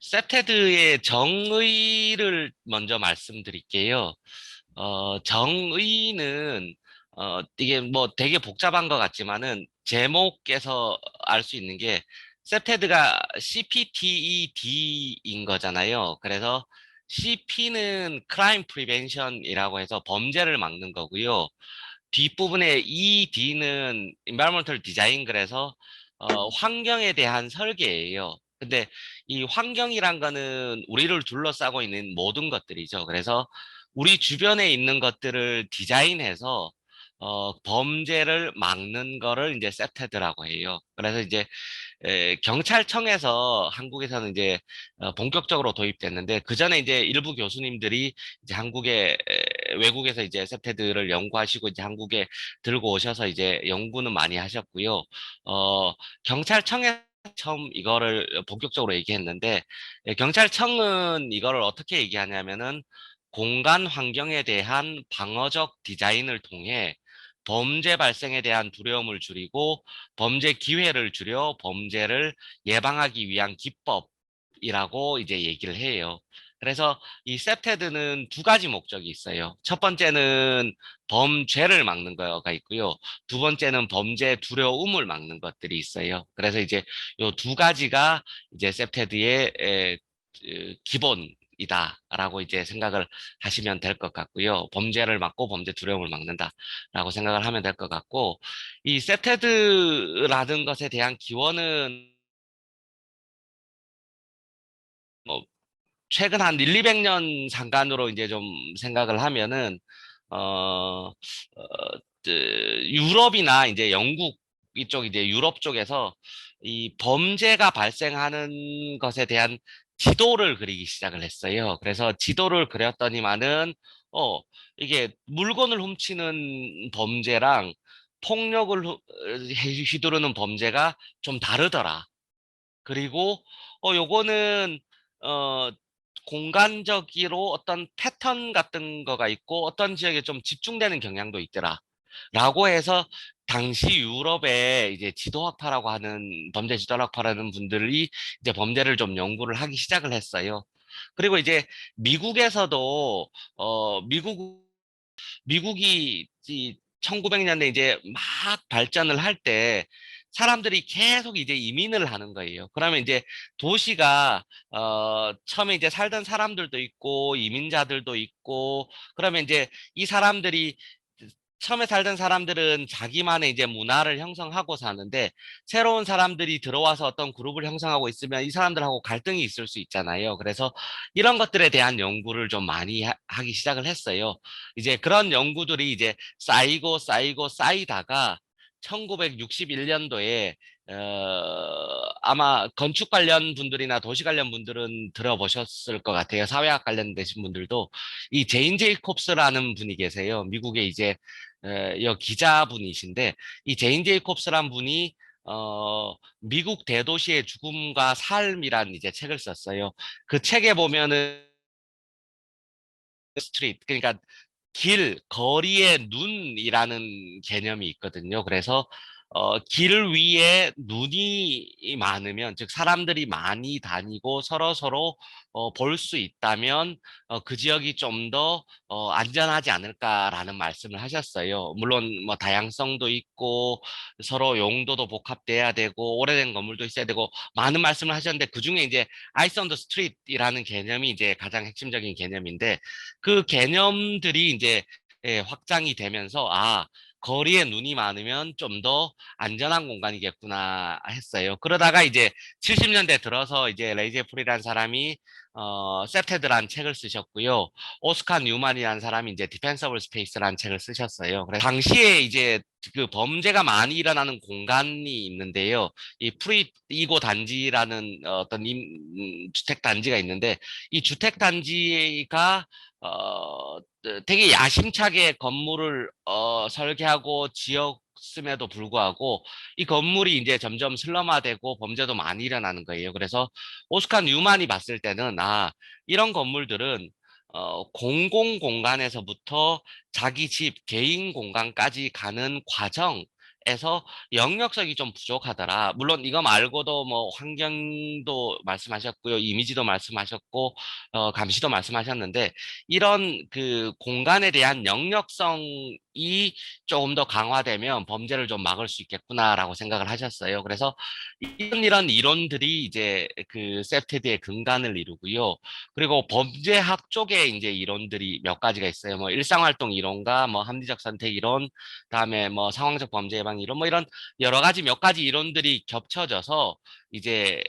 세테드의 정의를 먼저 말씀드릴게요. 어, 정의는 어, 이게 뭐 되게 복잡한 것 같지만은 제목에서 알 수 있는 게 세테드가 CPTED인 거잖아요. 그래서 CP는 Crime Prevention이라고 해서 범죄를 막는 거고요. 뒷부분에 ED는 Environmental Design 그래서 어, 환경에 대한 설계예요. 근데 이 환경이란 거는 우리를 둘러싸고 있는 모든 것들이죠. 그래서 우리 주변에 있는 것들을 디자인해서 어, 범죄를 막는 거를 이제 세테드라고 해요. 그래서 이제 에, 경찰청에서 한국에서는 이제 어, 본격적으로 도입됐는데 그 전에 이제 일부 교수님들이 이제 한국에 에, 외국에서 이제 세테드를 연구하시고 이제 한국에 들고 오셔서 이제 연구는 많이 하셨고요. 어, 경찰청에 처음 이거를 본격적으로 얘기했는데 예, 경찰청은 이거를 어떻게 얘기하냐면은 공간 환경에 대한 방어적 디자인을 통해 범죄 발생에 대한 두려움을 줄이고 범죄 기회를 줄여 범죄를 예방하기 위한 기법이라고 이제 얘기를 해요. 그래서 이 세테드는 두 가지 목적이 있어요. 첫 번째는 범죄를 막는 거가 있고요. 두 번째는 범죄 두려움을 막는 것들이 있어요. 그래서 이제 요 두 가지가 이제 세테드의 에, 기본 이다라고 이제 생각을 하시면 될 것 같고요. 범죄를 막고 범죄 두려움을 막는다라고 생각을 하면 될 것 같고 이 세테드라는 것에 대한 기원은 뭐 최근 한 1, 200년 상간으로 이제 좀 생각을 하면은 어, 어그 유럽이나 이제 영국 이쪽 이제 유럽 쪽에서 이 범죄가 발생하는 것에 대한 지도를 그리기 시작을 했어요. 그래서 지도를 그렸더니만은 어 이게 물건을 훔치는 범죄랑 폭력을 휘- 휘두르는 범죄가 좀 다르더라. 그리고 어 요거는 어 공간적으로 어떤 패턴 같은 거가 있고 어떤 지역에 좀 집중되는 경향도 있더라. 라고 해서 당시 유럽의 이제 지도학파라고 하는 범죄 지도학파라는 분들이 이제 범죄를 좀 연구를 하기 시작을 했어요. 그리고 이제 미국에서도 어 미국 미국이 이 1900년대 이제 막 발전을 할때 사람들이 계속 이제 이민을 하는 거예요. 그러면 이제 도시가 어 처음에 이제 살던 사람들도 있고 이민자들도 있고 그러면 이제 이 사람들이 처음에 살던 사람들은 자기만의 이제 문화를 형성하고 사는데 새로운 사람들이 들어와서 어떤 그룹을 형성하고 있으면 이 사람들하고 갈등이 있을 수 있잖아요. 그래서 이런 것들에 대한 연구를 좀 많이 하, 기 시작을 했어요. 이제 그런 연구들이 이제 쌓이고 쌓이고 쌓이다가 1961년도에 어, 아마 건축 관련 분들이나 도시 관련 분들은 들어보셨을 것 같아요. 사회학 관련되신 분들도 이 제인 제이콥스라는 분이 계세요. 미국에 이제 에, 여 기자분이신데 이 제인 제이콥스란 분이 어, 미국 대도시의 죽음과 삶이란 이제 책을 썼어요. 그 책에 보면은 스트리트 그러니까 길, 거리의 눈이라는 개념이 있거든요. 그래서 어, 길 위에 눈이 많으면, 즉 사람들이 많이 다니고 서로 서로 어, 볼 수 있다면 어, 그 지역이 좀 더 어, 안전하지 않을까라는 말씀을 하셨어요. 물론 뭐 다양성도 있고 서로 용도도 복합돼야 되고 오래된 건물도 있어야 되고 많은 말씀을 하셨는데 그 중에 이제 아이스 언더 스트릿이라는 개념이 이제 가장 핵심적인 개념인데 그 개념들이 이제 예, 확장이 되면서 아 거리에 눈이 많으면 좀 더 안전한 공간이겠구나 했어요. 그러다가 이제 70년대 들어서 이제 레이제 프리라는 사람이 어, 세테드라는 책을 쓰셨고요. 오스카 뉴만이라는 사람이 이제 디펜서블 스페이스라는 책을 쓰셨어요. 그래서 당시에 이제 그 범죄가 많이 일어나는 공간이 있는데요. 이 프리 이고 단지라는 어떤 임, 음, 주택 단지가 있는데 이 주택 단지가 어, 되게 야심차게 건물을 어, 설계하고 지 었음에도 불구하고 이 건물이 이제 점점 슬럼화되고 범죄도 많이 일어나는 거예요. 그래서 오스카 뉴만이 봤을 때는 아 이런 건물들은 어, 공공 공간에서부터 자기 집 개인 공간까지 가는 과정 에서 영역성이 좀 부족하더라. 물론 이거 말고도 뭐 환경도 말씀하셨고요. 이미지도 말씀하셨고, 어, 감시도 말씀하셨는데, 이런 그 공간에 대한 영역성 이 조금 더 강화되면 범죄를 좀 막을 수 있겠구나라고 생각을 하셨어요. 그래서 이런 이런 이론들이 이제 그 세프테드의 근간을 이루고요. 그리고 범죄학 쪽에 이제 이론들이 몇 가지가 있어요. 뭐 일상활동 이론과 뭐 합리적 선택 이론, 그다음에 뭐 상황적 범죄 예방 이론, 뭐 이런 여러 가지 몇 가지 이론들이 겹쳐져서 이제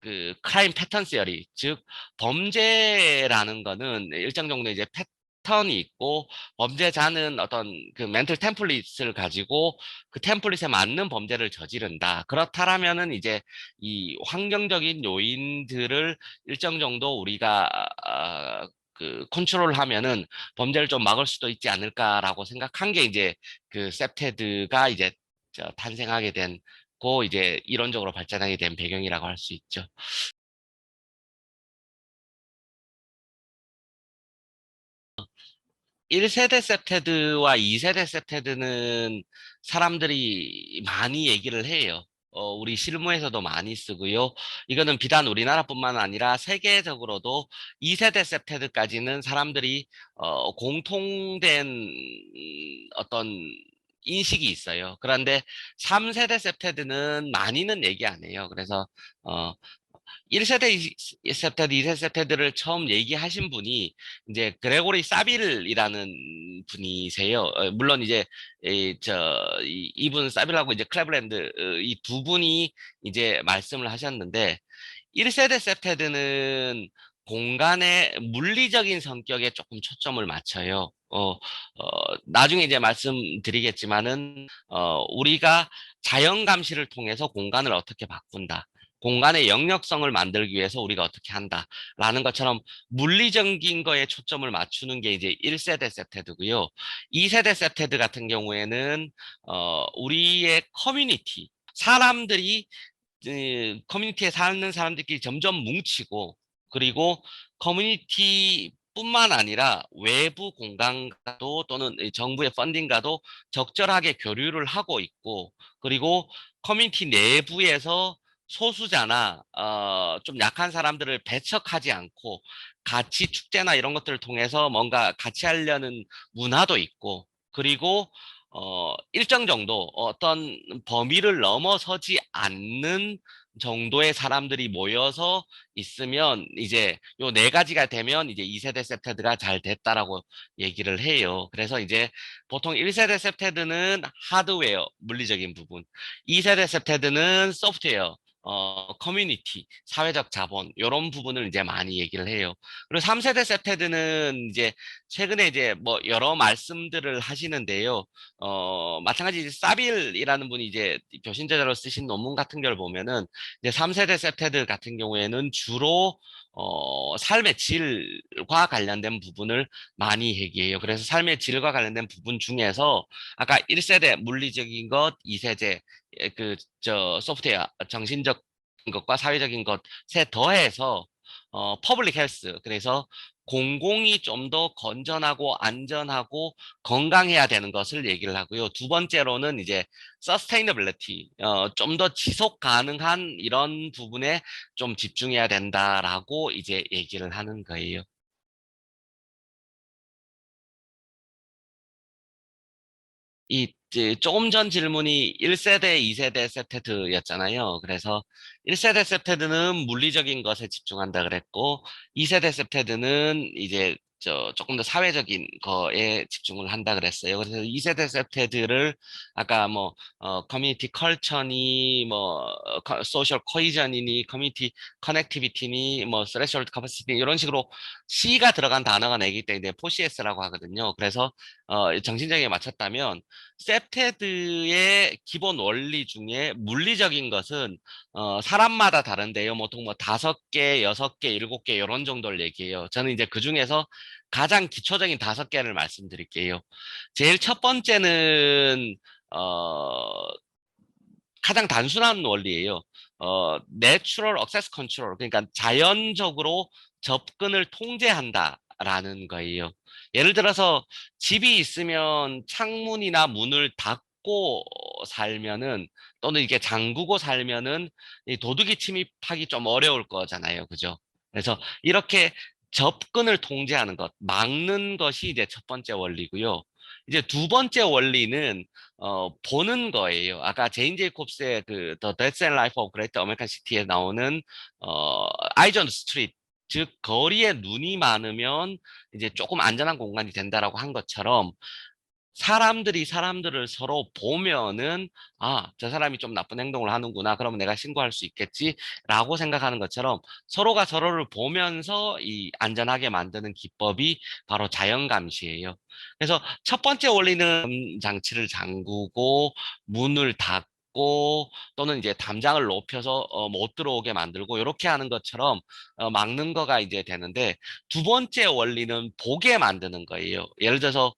그 크라임 패턴 시어리, 즉 범죄라는 거는 일정 정도 이제 패 턴이 있고 범죄자는 어떤 그 멘털 템플릿을 가지고 그 템플릿에 맞는 범죄를 저지른다. 그렇다라면은 이제 이 환경적인 요인들을 일정 정도 우리가 어, 그 컨트롤하면은 범죄를 좀 막을 수도 있지 않을까라고 생각한 게 이제 그 셉테드가 이제 저 탄생하게 된고 이제 이론적으로 발전하게 된 배경이라고 할 수 있죠. 1세대 셉테드와 2세대 셉테드는 사람들이 많이 얘기를 해요. 어, 우리 실무에서도 많이 쓰고요. 이거는 비단 우리나라뿐만 아니라 세계적으로도 2세대 셉테드까지는 사람들이 어, 공통된 어떤 인식이 있어요. 그런데 3세대 셉테드는 많이는 얘기 안 해요. 그래서 어, 1세대 셉테드, 2세대 셉테드를 처음 얘기하신 분이 이제 그레고리 사빌이라는 분이세요. 어, 물론 이제 이, 저 이, 이분 사빌하고 이제 클레브랜드 어, 이두 분이 이제 말씀을 하셨는데 1세대 셉테드는 공간의 물리적인 성격에 조금 초점을 맞춰요. 어, 어, 나중에 이제 말씀드리겠지만은, 어, 우리가 자연 감시를 통해서 공간을 어떻게 바꾼다. 공간의 영역성을 만들기 위해서 우리가 어떻게 한다라는 것처럼 물리적인 거에 초점을 맞추는 게 이제 1세대 셉테드고요. 2세대 셉테드 같은 경우에는 어, 우리의 커뮤니티, 사람들이 그 커뮤니티에 사는 사람들끼리 점점 뭉치고 그리고 커뮤니티 뿐만 아니라 외부 공간과도 또는 정부의 펀딩과도 적절하게 교류를 하고 있고 그리고 커뮤니티 내부에서 소수자나 어, 좀 약한 사람들을 배척하지 않고 같이 축제나 이런 것들을 통해서 뭔가 같이 하려는 문화도 있고 그리고 어, 일정 정도 어떤 범위를 넘어서지 않는 정도의 사람들이 모여서 있으면 이제 요 네 가지가 되면 이제 2세대 셉테드가 잘 됐다라고 얘기를 해요. 그래서 이제 보통 1세대 셉테드는 하드웨어, 물리적인 부분, 2세대 셉테드는 소프트웨어, 어, 커뮤니티, 사회적 자본, 이런 부분을 이제 많이 얘기를 해요. 그리고 3세대 셉테드는 이제 최근에 이제 뭐 여러 말씀들을 하시는데요. 어, 마찬가지 사빌이라는 분이 이제 교신제자로 쓰신 논문 같은 걸 보면은 이제 3세대 셉테드 같은 경우에는 주로 어, 삶의 질과 관련된 부분을 많이 얘기해요. 그래서 삶의 질과 관련된 부분 중에서 아까 1세대 물리적인 것, 2세대 그 저 소프트웨어 정신적 것과 사회적인 것에 더해서 어 퍼블릭 헬스 그래서 공공이 좀 더 건전하고 안전하고 건강해야 되는 것을 얘기를 하고요. 두 번째로는 이제 서스테이너빌리티 어, 좀 더 지속 가능한 이런 부분에 좀 집중해야 된다라고 이제 얘기를 하는 거예요. 이 조금 전 질문이 1세대, 2세대 셉테드였잖아요. 그래서 1세대 셉테드는 물리적인 것에 집중한다 그랬고 2세대 셉테드는 이제 저 조금 더 사회적인 거에 집중을 한다 그랬어요. 그래서 2세대 셉테드를 아까 뭐 어, 커뮤니티 컬처니 뭐 어, 소셜 코이전이니 커뮤니티 커넥티비티니 뭐 스레셔드 커퍼시티 이런 식으로 C가 들어간 단어가 내기 때문에 포시에스라고 하거든요. 그래서 어, 정신적에 맞췄다면 셉테드의 기본 원리 중에 물리적인 것은 어, 사람마다 다른데요. 보통 뭐 다섯 개, 여섯 개, 일곱 개 이런 정도를 얘기해요. 저는 이제 그 중에서 가장 기초적인 다섯 개를 말씀드릴게요. 제일 첫 번째는 어, 가장 단순한 원리예요. 어, natural access control 그러니까 자연적으로 접근을 통제한다라는 거예요. 예를 들어서 집이 있으면 창문이나 문을 닫고 살면은 또는 이게 잠그고 살면은 이 도둑이 침입하기 좀 어려울 거잖아요. 그죠? 그래서 이렇게 접근을 통제하는 것, 막는 것이 이제 첫 번째 원리고요. 이제 두 번째 원리는 어, 보는 거예요. 아까 제인 제이콥스의 그 The Death and Life of Great American City에 나오는 어, 아이즈 온 스트리트 즉 거리에 눈이 많으면 이제 조금 안전한 공간이 된다라고 한 것처럼 사람들이 사람들을 서로 보면은 아, 저 사람이 좀 나쁜 행동을 하는구나. 그러면 내가 신고할 수 있겠지라고 생각하는 것처럼 서로가 서로를 보면서 이 안전하게 만드는 기법이 바로 자연 감시예요. 그래서 첫 번째 원리는 장치를 잠그고 문을 닫고 또는 이제 담장을 높여서 어, 못 들어오게 만들고 이렇게 하는 것처럼 어, 막는 거가 이제 되는데 두 번째 원리는 보게 만드는 거예요. 예를 들어서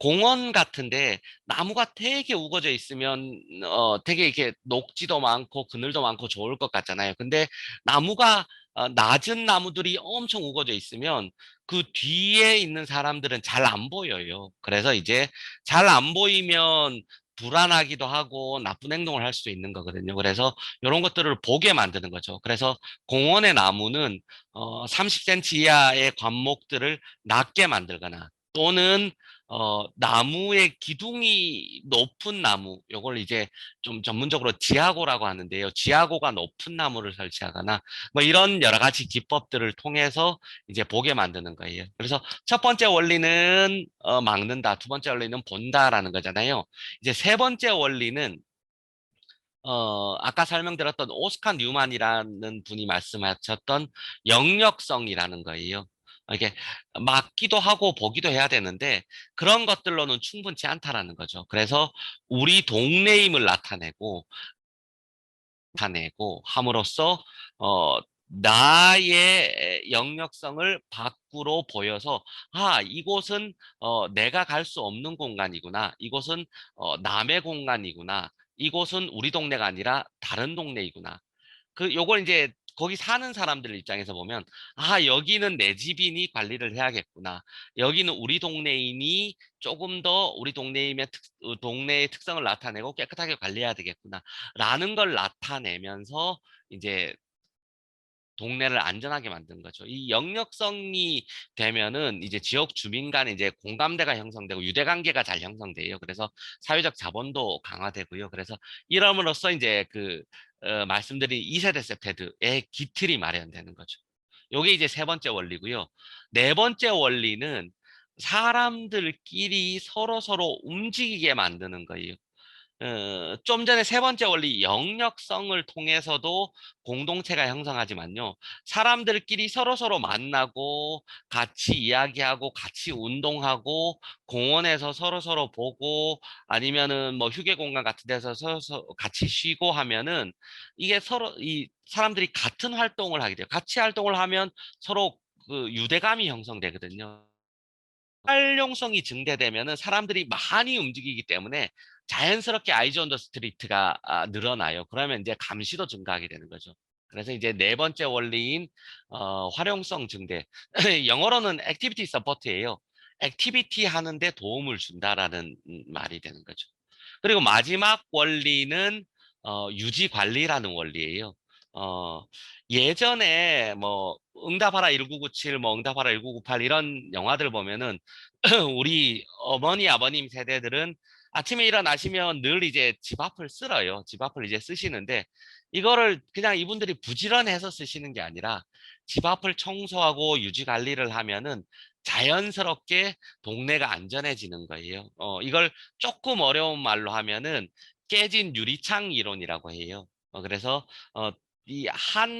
공원 같은데 나무가 되게 우거져 있으면 어 되게 이렇게 녹지도 많고 그늘도 많고 좋을 것 같잖아요. 근데 나무가 어, 낮은 나무들이 엄청 우거져 있으면 그 뒤에 있는 사람들은 잘 안 보여요. 그래서 이제 잘 안 보이면 불안하기도 하고 나쁜 행동을 할 수도 있는 거거든요. 그래서 이런 것들을 보게 만드는 거죠. 그래서 공원의 나무는 어, 30cm 이하의 관목들을 낮게 만들거나 또는 어, 나무의 기둥이 높은 나무, 요걸 이제 좀 전문적으로 지하고라고 하는데요. 지하고가 높은 나무를 설치하거나 뭐 이런 여러 가지 기법들을 통해서 이제 보게 만드는 거예요. 그래서 첫 번째 원리는 어, 막는다, 두 번째 원리는 본다라는 거잖아요. 이제 세 번째 원리는 어, 아까 설명드렸던 오스카 뉴만이라는 분이 말씀하셨던 영역성이라는 거예요. 이게 막기도 하고 보기도 해야 되는데 그런 것들로는 충분치 않다라는 거죠. 그래서 우리 동네임을 나타내고 나타내고 함으로써 어 나의 영역성을 밖으로 보여서 아 이곳은 어 내가 갈 수 없는 공간이구나. 이곳은 어 남의 공간이구나. 이곳은 우리 동네가 아니라 다른 동네이구나. 그 요걸 이제 거기 사는 사람들 입장에서 보면 아 여기는 내 집이니 관리를 해야겠구나. 여기는 우리 동네이니 조금 더 우리 동네임의 특, 어, 동네의 특성을 나타내고 깨끗하게 관리해야 되겠구나. 라는 걸 나타내면서 이제 동네를 안전하게 만든 거죠. 이 영역성이 되면은 이제 지역 주민 간에 이제 공감대가 형성되고 유대 관계가 잘 형성돼요. 그래서 사회적 자본도 강화되고요. 그래서 이름으로써 이제 그 어, 말씀드린 2세대 세패드의 기틀이 마련되는 거죠. 요게 이제 세 번째 원리고요. 네 번째 원리는 사람들끼리 서로 서로 움직이게 만드는 거예요. 어, 좀 전에 세 번째 원리 영역성을 통해서도 공동체가 형성하지만요. 사람들끼리 서로서로 만나고 같이 이야기하고 같이 운동하고 공원에서 서로서로 보고 아니면은 뭐 휴게 공간 같은 데서 서로 같이 쉬고 하면은 이게 서로 이 사람들이 같은 활동을 하게 돼요. 같이 활동을 하면 서로 그 유대감이 형성되거든요. 활용성이 증대되면은 사람들이 많이 움직이기 때문에 자연스럽게 아이즈 온더 스트리트가 아, 늘어나요. 그러면 이제 감시도 증가하게 되는 거죠. 그래서 이제 네 번째 원리인 어, 활용성 증대. 영어로는 액티비티 서포트예요. 액티비티 하는데 도움을 준다라는 음, 말이 되는 거죠. 그리고 마지막 원리는 어, 유지 관리라는 원리예요. 어, 예전에 뭐 응답하라 1997, 뭐 응답하라 1998 이런 영화들 보면은 우리 어머니 아버님 세대들은 아침에 일어나시면 늘 이제 집 앞을 쓸어요. 집 앞을 이제 쓰시는데 이거를 그냥 이분들이 부지런해서 쓰시는 게 아니라 집 앞을 청소하고 유지 관리를 하면은 자연스럽게 동네가 안전해지는 거예요. 어, 이걸 조금 어려운 말로 하면은 깨진 유리창 이론이라고 해요. 어, 그래서 어, 이한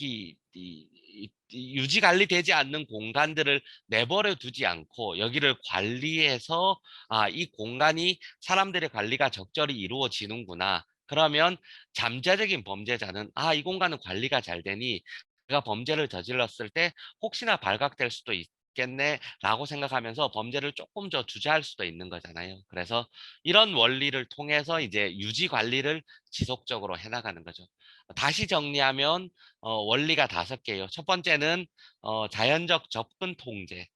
이, 이, 유지 관리되지 않는 공간들을 내버려 두지 않고 여기를 관리해서 아, 이 공간이 사람들의 관리가 적절히 이루어지는구나. 그러면 잠재적인 범죄자는 아, 이 공간은 관리가 잘 되니 내가 범죄를 저질렀을 때 혹시나 발각될 수도 있, 있겠네라고 생각하면서 범죄를 조금 더 주저할 수도 있는 거잖아요. 그래서 이런 원리를 통해서 이제 유지 관리를 지속적으로 해나가는 거죠. 다시 정리하면 어, 원리가 다섯 개예요. 첫 번째는 어, 자연적 접근 통제,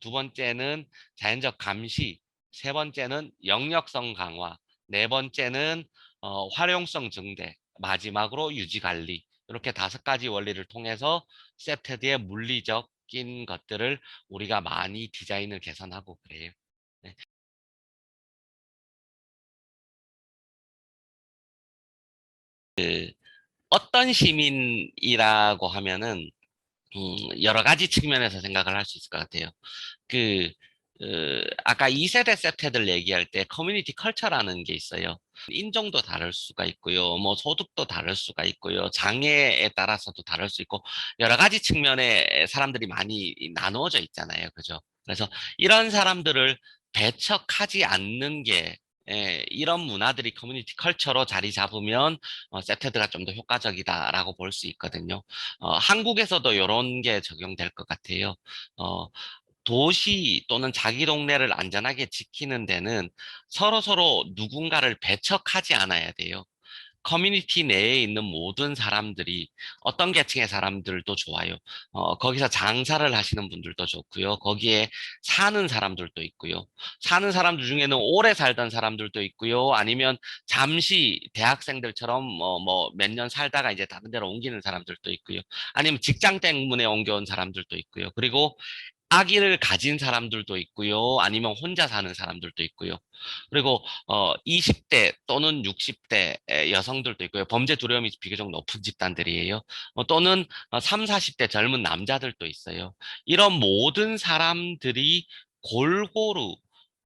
두 번째는 자연적 감시, 세 번째는 영역성 강화, 네 번째는 어, 활용성 증대, 마지막으로 유지 관리. 이렇게 다섯 가지 원리를 통해서 세테드의 물리적 인 것들을 우리가 많이 디자인을 개선하고 그래요. 네. 그 어떤 시민이라고 하면은 음, 여러 가지 측면에서 생각을 할 수 있을 것 같아요. 그 어, 아까 2세대 세태들 얘기할 때 커뮤니티 컬처라는 게 있어요. 인종도 다를 수가 있고요. 뭐 소득도 다를 수가 있고요. 장애에 따라서도 다를 수 있고 여러 가지 측면에 사람들이 많이 나누어져 있잖아요. 그죠? 그래서 이런 사람들을 배척하지 않는 게 예, 이런 문화들이 커뮤니티 컬처로 자리 잡으면 어, 세테드가 좀 더 효과적이다라고 볼 수 있거든요. 어, 한국에서도 이런 게 적용될 것 같아요. 어, 도시 또는 자기 동네를 안전하게 지키는 데는 서로서로 누군가를 배척하지 않아야 돼요. 커뮤니티 내에 있는 모든 사람들이 어떤 계층의 사람들도 좋아요. 어, 거기서 장사를 하시는 분들도 좋고요. 거기에 사는 사람들도 있고요. 사는 사람들 중에는 오래 살던 사람들도 있고요. 아니면 잠시 대학생들처럼 뭐 뭐 몇 년 살다가 이제 다른 데로 옮기는 사람들도 있고요. 아니면 직장 때문에 옮겨온 사람들도 있고요. 그리고 아기를 가진 사람들도 있고요. 아니면 혼자 사는 사람들도 있고요. 그리고 어 20대 또는 60대 여성들도 있고요. 범죄 두려움이 비교적 높은 집단들이에요. 어, 또는 3, 40대 젊은 남자들도 있어요. 이런 모든 사람들이 골고루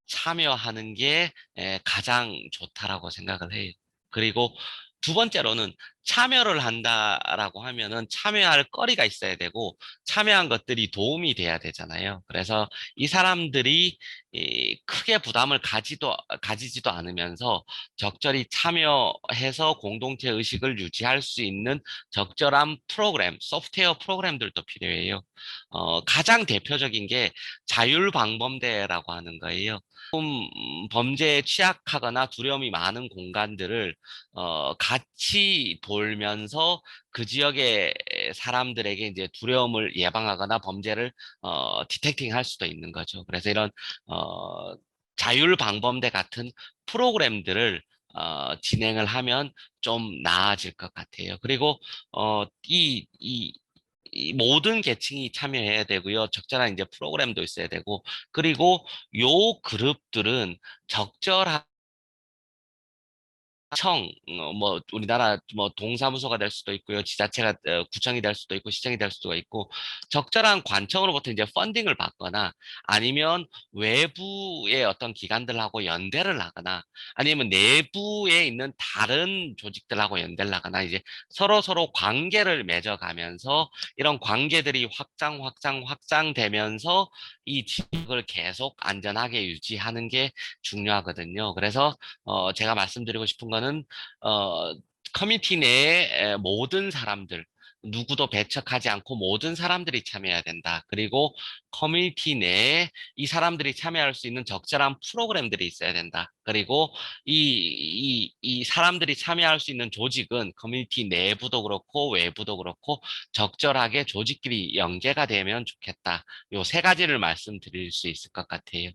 참여하는 게 에, 가장 좋다라고 생각을 해요. 그리고 두 번째로는 참여를 한다라고 하면은 참여할 거리가 있어야 되고 참여한 것들이 도움이 돼야 되잖아요. 그래서 이 사람들이 이 크게 부담을 가지도 가지지도 않으면서 적절히 참여해서 공동체 의식을 유지할 수 있는 적절한 프로그램, 소프트웨어 프로그램들도 필요해요. 어, 가장 대표적인 게 자율방범대라고 하는 거예요. 음, 범죄에 취약하거나 두려움이 많은 공간들을 어, 같이 돌면서 그 지역의 사람들에게 이제 두려움을 예방하거나 범죄를 어, 디텍팅 할 수도 있는 거죠. 그래서 이런 어, 자율방범대 같은 프로그램들을 어, 진행을 하면 좀 나아질 것 같아요. 그리고 어, 이, 이, 이 모든 계층이 참여해야 되고요. 적절한 이제 프로그램도 있어야 되고, 그리고 요 그룹들은 적절한 청, 어, 뭐 우리나라 뭐 동사무소가 될 수도 있고요, 지자체가 어, 구청이 될 수도 있고 시청이 될 수도 있고 적절한 관청으로부터 이제 펀딩을 받거나 아니면 외부의 어떤 기관들하고 연대를 하거나 아니면 내부에 있는 다른 조직들하고 연대를 하거나 이제 서로 서로 관계를 맺어가면서 이런 관계들이 확장 확장 확장되면서 이 지역을 계속 안전하게 유지하는 게 중요하거든요. 그래서 어 제가 말씀드리고 싶은 거는 어 커뮤니티 내의 모든 사람들 누구도 배척하지 않고 모든 사람들이 참여해야 된다. 그리고 커뮤니티 내에 이 사람들이 참여할 수 있는 적절한 프로그램들이 있어야 된다. 그리고 이, 이, 이 사람들이 참여할 수 있는 조직은 커뮤니티 내부도 그렇고 외부도 그렇고 적절하게 조직끼리 연계가 되면 좋겠다. 요 세 가지를 말씀드릴 수 있을 것 같아요.